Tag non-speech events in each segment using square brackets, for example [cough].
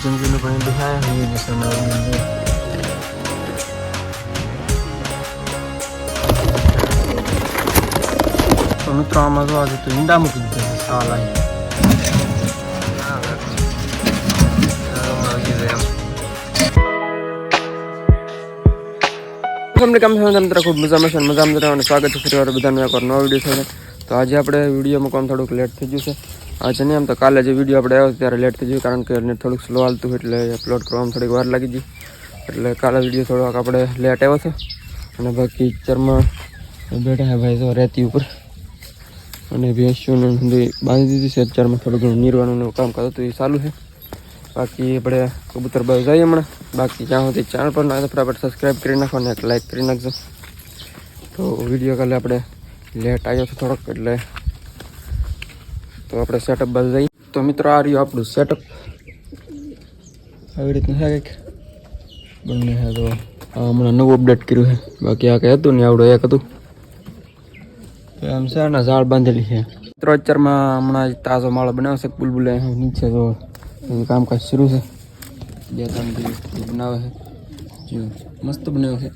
પાણી દેખાય હોય જે સમાજની અંદર તો મિત્રો, આમાં જો આજે તો ઈંડા મૂકી દીધા છે સાલ તમને કેમ છે તમે ખૂબ મજામાં છે મજામાં રહેવાનું. સ્વાગત છે ફરી વાર બધાનું એક નવો વીડિયો છે તો આજે આપણે વિડીયોમાં કોણ થોડુંક લેટ થઈ ગયું છે. આજે નહીં આમ તો કાલે જે વીડિયો આપણે આવ્યો ત્યારે લેટ થઈ ગયું, કારણ કે નેટ થોડુંક સ્લો હાલતું એટલે અપલોડ કરવામાં થોડીક વાર લાગી ગઈ. એટલે કાલે વીડિયો થોડોક આપણે લેટ આવ્યો છે. અને બાકી પિક્ચરમાં બેઠા હે ભાઈ તો રેતી ઉપર. અને ભેંસોને બધી દીધી છે. અત્યારમાં થોડું ઘણું નીરવાનું કામ કરતું એ ચાલુ છે. બાકી આપણે કબૂતર બાજુ જઈએ હમણાં. બાકી જ્યાં સુધી ચેનલ પર નાખે ફટાફટ સબસ્ક્રાઈબ કરી નાખો અને એક લાઈક કરી નાખજો. તો વીડિયો કાલે આપણે લેટ આવ્યો છે થોડોક, એટલે તો આપણે સેટઅપ બાજુ જઈએ. તો મિત્રો, આ રહ્યું આપણું સેટઅપ આવી રીતનું છે કંઈક? બંને છે તો આ હમણાં નવું અપડેટ કર્યું છે. બાકી આ કંઈ હતું ને આવડું એક હતું. તો આમ છે ને, ઝાડ બાંધેલી છે. મિત્રો, અત્યારમાં હમણાં તાજો માળો બનાવશે બુલબુલે નીચે તો કામકાજ શરૂ છે. બે ત્રણ દિવસ બનાવે છે. મસ્ત બનાવ્યો છે.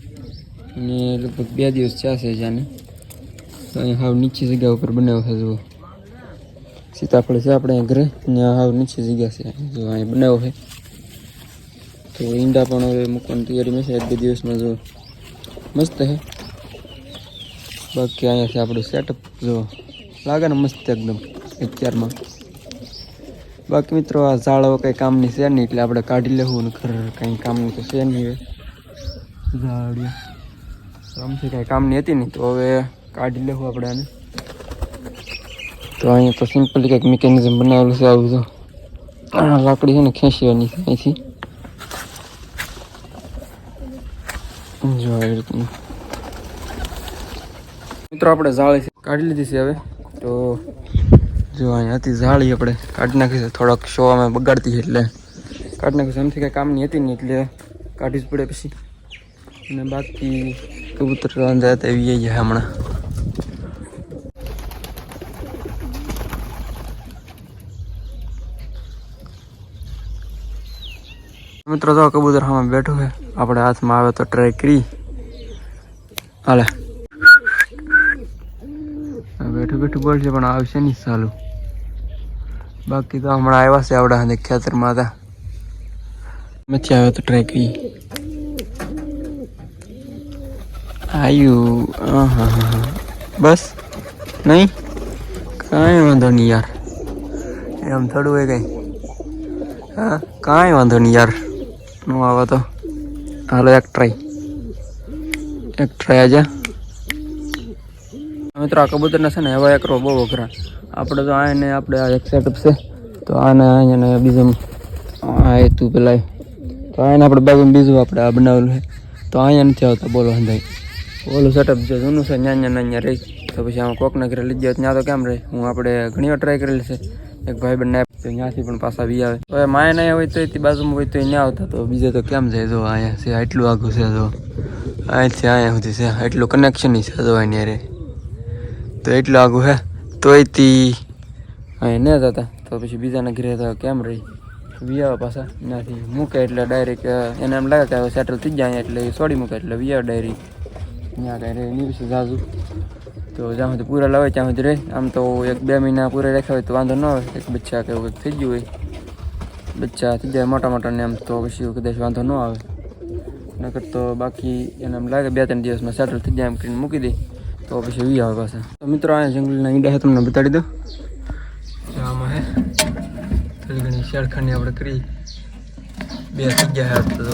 અને લગભગ બે દિવસ થયા છે જાને તો અહીંયા હાવ નીચી જગ્યા ઉપર બનાવ્યો છે, જુઓ. સીતાફળ છે આપણે ઘરે. ત્યાં હાવ નીચે જગ્યા છે. જો અહીં બનાવો છે. તો ઈંડા પણ હવે મૂકવાની તૈયારી છે. એક બે દિવસમાં જો મસ્ત છે. બાકી અહીંયા છે આપણું સેટઅપ જો લાગે ને મસ્ત એકદમ અત્યારમાં. બાકી મિત્રો, આ ઝાડો કંઈ કામની છે નહીં એટલે આપણે કાઢી લેવું ને ખર કંઈ કામની તો છે નહીં ઝાડ આમથી કાંઈ કામની હતી નહીં તો હવે કાઢી લેવું આપણે આને. તો અહીંયા તો સિમ્પલી કંઈક મિકેનિઝમ બનાવેલું છે આવું તો. લાકડી છે ને ખેંચવાની છે અહીંથી. જો આવી રીતનું. મિત્રો આપણે જાળી કાઢી લીધી છે હવે. તો જો અહીંયા હતી જાળી આપણે કાઢી નાખી છે. થોડોક શો અમે બગાડતી એટલે. કાઢી નાખી છે. એમથી કાંઈ કામની હતી નહીં એટલે કાઢી જ પડે પછી. અને બાકી કબૂતર હતા એવી હમણાં. મિત્રો તો કબૂતર સામે બેઠું છે, આપણે હાથમાં આવે તો ટ્રાય કરી. હાલે. બેઠું બેઠું બોલશે, પણ આવશે નહીં સાલું બાકી તો હમણાં આવ્યા છે આવડા હાથે ખેતરમાં હતા. મચ્છી આવ્યો તો ટ્રાય કરી. આવ્યું હા હા. બસ, નહીં? કાંઈ વાંધો નહીં યાર. એમ થોડું હોય કંઈ. હા, કાંઈ વાંધો નહીં યાર. નો આવે તો. હાલો, એક ટ્રાય એક ટ્રાય આજે. મિત્રો, આ કબૂતરના છે ને એવા એકરો બહુ વઘરા આપણે તો આને આપણે આ એક સેટઅપ છે. તો આને અહીંયા બીજું આ તું પેલા તો આને આપણે બાજુ બીજું આપણે આ બનાવેલું છે. તો અહીંયા નથી આવતા, બોલો હંધાઈ ઓલું સેટઅપ છે જૂનું છે, ન્યા ન્યા ન્યા રહી. તો પછી આમાં કોકના ઘરે લઈ જાય ત્યાં તો કેમ રહે? હું આપણે ઘણી વાર ટ્રાય કરેલી છે. એક ભાઈ બંને તો ત્યાંથી પણ પાછા વી આવે. હવે માયા નહીં હોય તો એથી બાજુમાં હોય તો ત્યાં આવતા. તો બીજે તો કેમ જાય જો અહીંયા છે, આટલું આગું છે જો. અહીંથી અહીંયા સુધી છે એટલું કનેક્શન છે જો અહીંયા રે. તો એટલું આગું હે તો એથી અહીં ન જતા. તો પછી બીજાના ઘરે તો કેમ રહી? વી આવે પાછા ત્યાંથી મૂકે એટલે ડાયરેક્ટ એને એમ લાગે કે સેટલ થઈ જાય એટલે એ છોડી મૂકે એટલે વી આવે ડાયરેક્ટ ત્યાં કાંઈ રહે નહીં, પછી જાજુ. તો જ્યાં સુધી પૂરા લાવે ત્યાં સુધી રહે. આમ તો એક બે મહિના પૂરા રાખ્યા હોય તો વાંધો ન આવે. એક બચ્ચા કે એવું થઈ ગયું હોય. બચ્ચા થઈ જાય મોટા મોટા ને આમ તો પછી કદાચ વાંધો ન આવે. નકર તો બાકી એને એમ લાગે બે ત્રણ દિવસમાં સેટલ થઈ જાય એમ કરીને મૂકી દે. તો પછી વી આવે પાછા. તો મિત્રો, આ જંગલના ઈંડા છે, તમને બતાડી દો આમાં હે. થોડી ઘણી શેરખાની આપણે કરી. બે થઈ ગયા તો.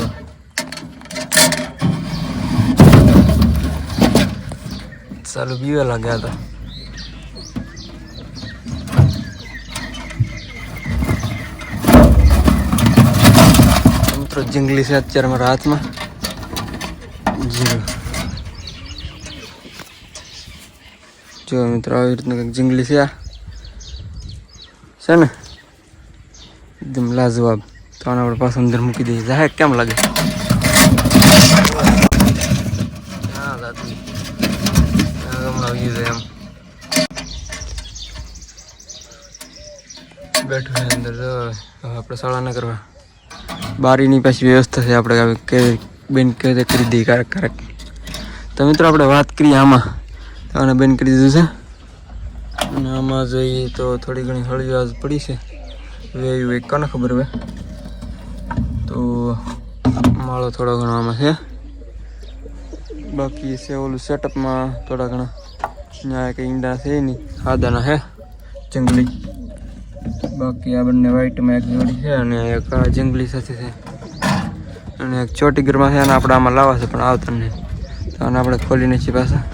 ચાલુ પીવા લાગ્યા હતા મિત્રો, જંગલી છે અત્યારે મારા હાથમાં. જો મિત્રો, આવી રીતનું કંઈક જંગલી છે આ. છે ને? એકદમ લાજવાબ. તો આને આપણે પાછું અંદર મૂકી દઈએ. જાહે, કેમ લાગે હા દાદી આવી એમ બેઠું છે અંદર આપણે શાળા ના કરવા બારીની પાછી વ્યવસ્થા છે, આપણે કે, બેન કે રીતે કરી દઈએ કારક કારક. તો મિત્રો, આપણે વાત કરીએ આમાં. તો આને બેન કરી દીધું છે. અને આમાં જોઈએ તો થોડી ઘણી હળવી આજ પડી છે. વેયું એક, કોને ખબર હવે? તો માળો થોડો ઘણો આમાં છે. બાકી છે ઓલું સેટઅપમાં થોડા ઘણા. ત્યાં કંઈ ઈંડા છે નહીં ખાદાના છે જંગલી. બાકી આ બંને વ્હાઈટમાં એક જોડી છે અને એક આ જંગલી સાથે છે. અને એક ચોટી ગરમાં છે અને આપણે આમાં લાવવા છે પણ આવતા નહીં. તો આને આપણે ખોલીને છીએ પાછા.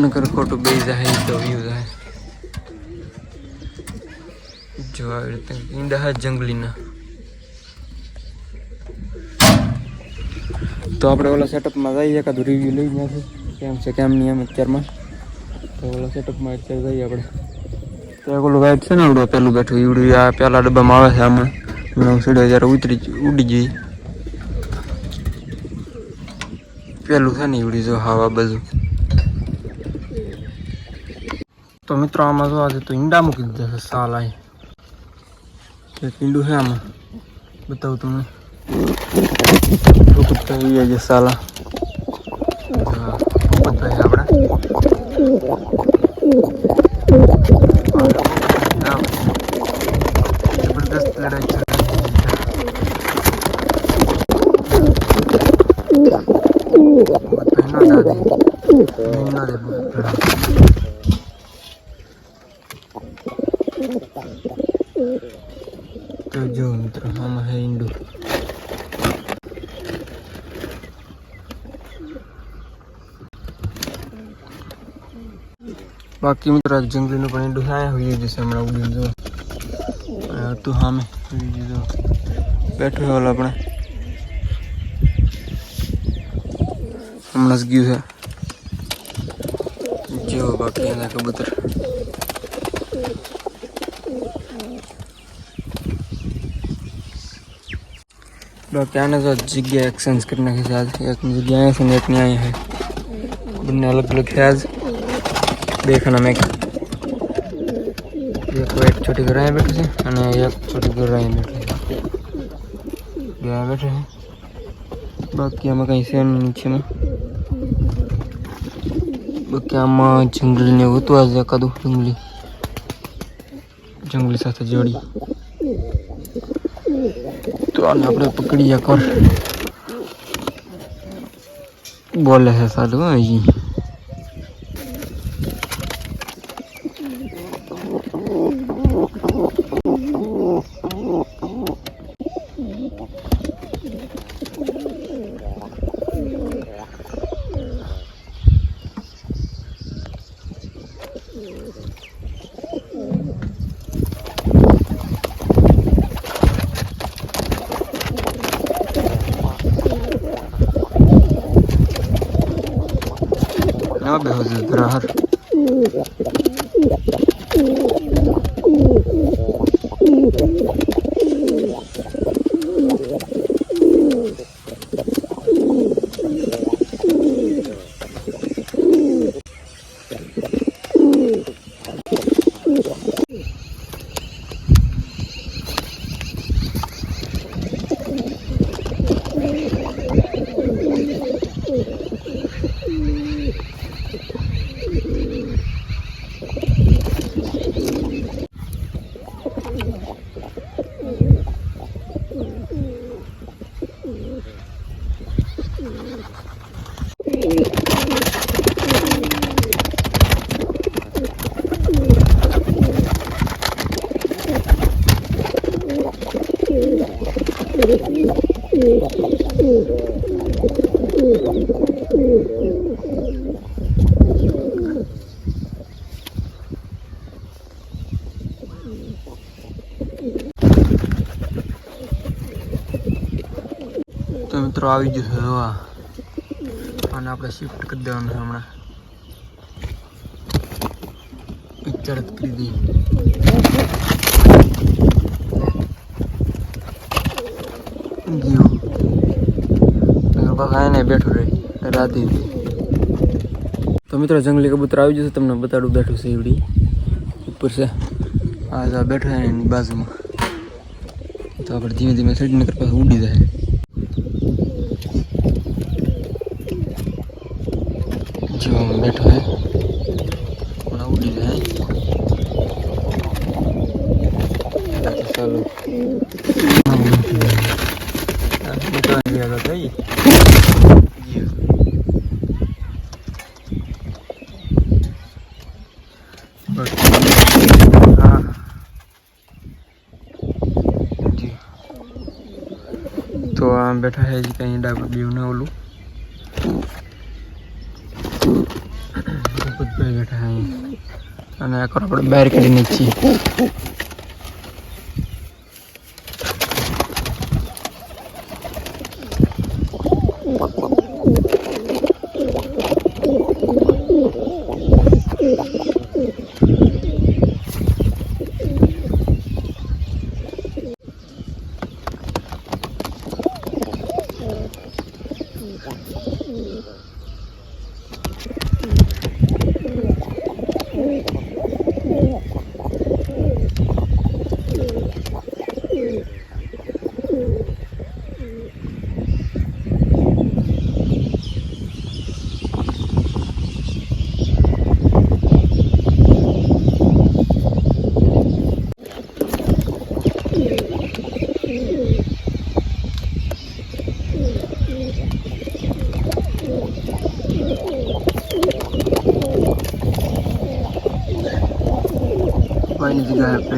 નગર ખોટું બે જાય તો વ્યૂ જાય. જો આવી રીતે ઈંડા છે જંગલીના. તો આપણે ઓલા સેટઅપમાં જઈએ કાં રિવ્યૂ લઈ ત્યાંથી કેમ છે? કેમ નહીં એમ અત્યારમાં? તો ઓલા સેટઅપમાં અત્યારે જઈએ આપણે. તો એક ઓલું ગાઈડ છે ને આવડું પેલું બેઠું ઈવડું આ પેલા ડબ્બામાં આવે છે આમાં. હમણાં સીડો જ્યારે ઉતરી ઉડી જઈ પેલું છે ને ઈવડી જો હવા બધું તો મિત્રો, આમાં જો આજે તો ઈંડા મૂકી દીધા છે સાલ અહીં. એક ઈંડું છે આમાં. બતાવું તમને. પોપટભાઈ આજે સાલા હા, પોપટભાઈ આપણે હા. જબરદસ્ત લડાઈ ચાલે પોપટભાઈ નો દાદી. નહીં નો દે પોપટભાઈ. તો જો મિત્રો આમાં છે ઈંડું બાકી મિત્રો એક જંગલીનું પણ ઈંડું આયા હોય જશે હમણાં ઉડીને જો હતું સામે બેઠું આપણે હમણાં જ ગયું છે. જો બાકી એના કબૂતર બાકી આને તો જગ્યા એક્સચેન્જ કરી નાખી છે આજ એકની જગ્યા અહીંયા છે ને એકની અહીંયા છે બંને અલગ અલગ છે આજ બે ખાના મેં એક એક છોટી ઘર અહીંયા બેઠી છે અને એક છોટી ઘર અહીંયા બેઠી છે બે બેઠે છે બાકી આમાં કંઈ છે નીચેમાં બાકી આમાં જંગલી ને હતું આજે એકાદું જંગલી. જંગલી સાથે જોડી તો આને આપણે પકડીએ કર બોલે છે સાધુ હા ઈ ના બેહો છે ગ્રાહક આવી ગયો છે હવા. અને આપણે શિફ્ટ કરી દેવાનું છે હમણાં. પિક્ચર કરી દઈએ. ગયું. તો બેઠો એને રાતે. તો મિત્રો, જંગલી કબૂતર આવી જશે, તમને બતાડું બેઠું છે એવડી. ઉપર છે. આ બેઠો એની બાજુમાં. તો આપણે ધીમે ધીમે નકર પાછું ઉડી જાય. જો આમ બેઠો હે હમણાં ઉડી જાય બાકી ચાલો આ નીકળવાની ગયા તો આમ બેઠા છે કઈ ડાબુ બીવું ને ઓલું બેઠા [coughs] અને આપણે બહાર કાઢીને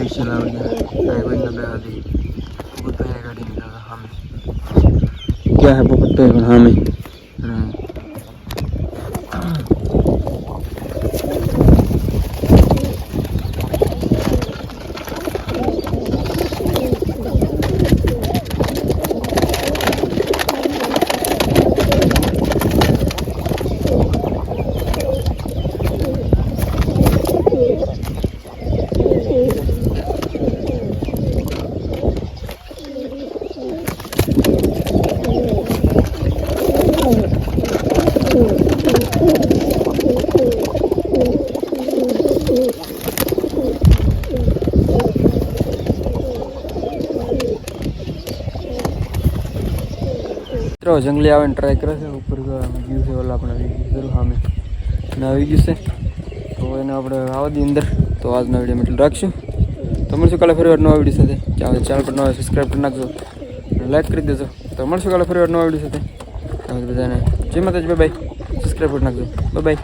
લાવી દે કોઈને બેહા દે ભૂપતભાઈ ગાડી નીકળ્યા સામે ક્યાં હે ભૂપતભાઈ પણ સામે હમ. મિત્રો જંગલી આવે ટ્રાય કરે છે. ઉપર ગયું છે, ઓલા આપણે જરૂર સામે. અને આવી ગયું છે. તો એને આપણે આવવા દઈએ અંદર. તો આજનો વીડિયો મેટલ રાખશું. તો મળશું કાલે ફરી વાર નવા વીડિયો સાથે. ચાલો પર નવા સબસ્ક્રાઈબ કરી નાખજો. લાઈક કરી દેજો. તો મળશું કાલે ફરી વાર નવા વીડિયો સાથે. બધાને જય માતાજી બાય બાય સબસ્ક્રાઈબ કરી નાખજો. Bye bye